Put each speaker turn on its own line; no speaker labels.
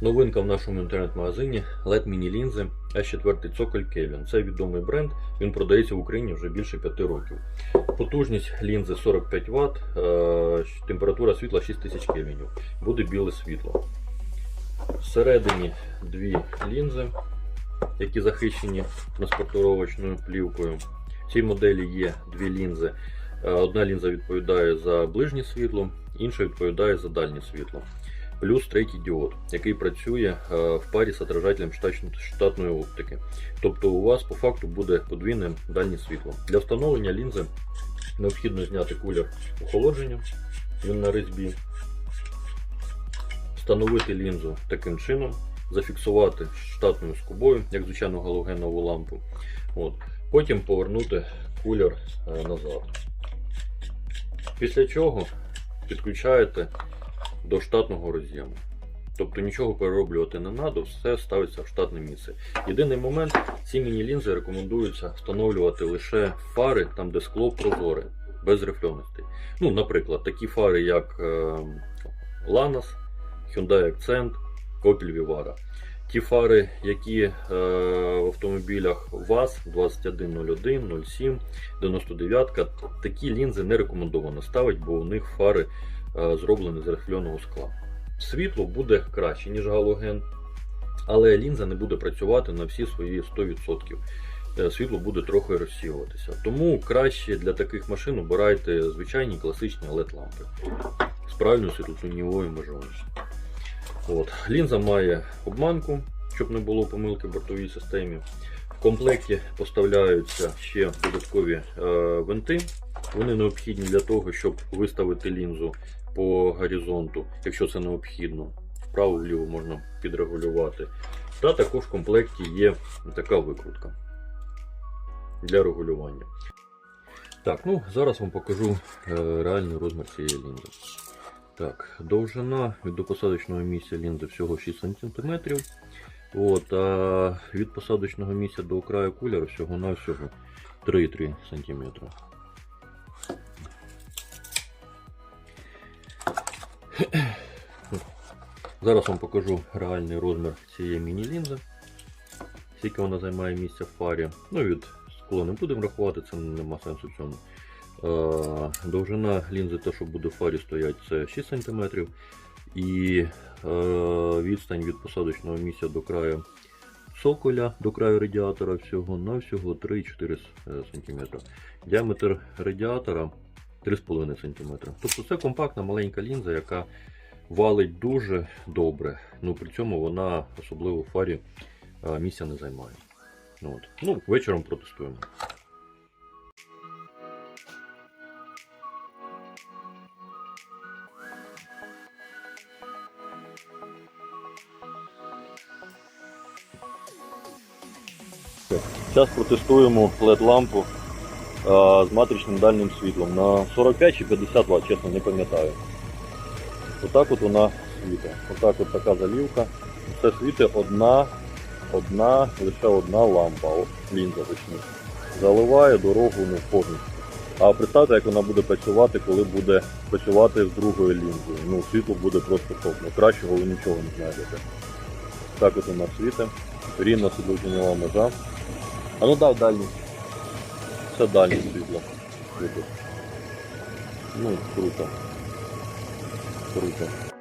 Новинка в нашому інтернет-магазині LED Mini лінзи S4 цоколь Kevin. Це відомий бренд, він продається в Україні вже більше 5 років. Потужність лінзи 45 Вт, е, температура світла 6000 кельвінів. Буде біле світло. Всередині дві лінзи, які захищені транспортировочною плівкою. В цій моделі є дві лінзи. Е, Одна лінза відповідає за ближнє світло, інша відповідає за дальнє світло. Плюс третій діод, який працює е, в парі з отражателем штатної оптики. Тобто у вас по факту буде подвійне дальнє світло. Для встановлення лінзи необхідно зняти кулер охолодження, він на різьбі, встановити лінзу таким чином, зафіксувати штатною скобою, як звичайну галогенову лампу. От. Потім повернути кулер е, назад. Після чого підключаєте до штатного роз'єму. Тобто нічого перероблювати не треба, все ставиться в штатне місце. Єдиний момент, ці міні-лінзи рекомендується встановлювати лише фари, там де скло прозоре, без рифльоностей. Ну, наприклад, такі фари, як е, Lanos, Hyundai Accent, Opel Vivara. Ті фари, які е, в автомобілях ВАЗ 2101, 07, 99, такі лінзи не рекомендовано ставити, бо у них фари е, зроблені з рифльоного скла. Світло буде краще, ніж галоген, але лінза не буде працювати на всі свої 100%. Е, Світло буде трохи розсіюватися. Тому краще для таких машин обирайте звичайні класичні LED-лампи з правильною світлотіньовою межою. От. Лінза має обманку, щоб не було помилки в бортовій системі. В комплекті поставляються ще додаткові е, винти. Вони необхідні для того, щоб виставити лінзу по горизонту, якщо це необхідно. Вправо-вліво можна підрегулювати. Та також в комплекті є така викрутка для регулювання. Так, ну зараз вам покажу е, реальний розмір цієї лінзи. Так, довжина від до посадочного місця лінзи всього 6 см. От, а від посадочного місця до краю кулера всього-навсього 3,3 см. Зараз вам покажу реальний розмір цієї міні-лінзи. Скільки вона займає місця в фарі. Ну, від скло не будемо рахувати, це нема сенсу в цьому. Довжина лінзи, те, що буде в фарі стоять, це 6 см. І е, відстань від посадочного місця до краю соколя, до краю радіатора всього на всього 3-4 см. Діаметр радіатора 3,5 см. Тобто це компактна маленька лінза, яка валить дуже добре. Ну, при цьому вона особливо в фарі е, місця не займає. Ну, От. Ну, вечором протестуємо. Зараз протестуємо LED-лампу з матричним дальнім світлом на 45 чи 50 Вт, чесно не пам'ятаю. Отак от вона світить. Отак от така залівка. Це світить одна, одна, лише одна лампа, о, лінза точніше. Заливає дорогу ну, повністю. А представте, як вона буде працювати, коли буде працювати з другою лінзою. Ну, світло буде просто топ. Ну, кращого ви нічого не знайдете. Так от вона світить. Рівна світлотіньова межа. А ну дав дальній. Це дальнє світло. Ну, круто. Круто.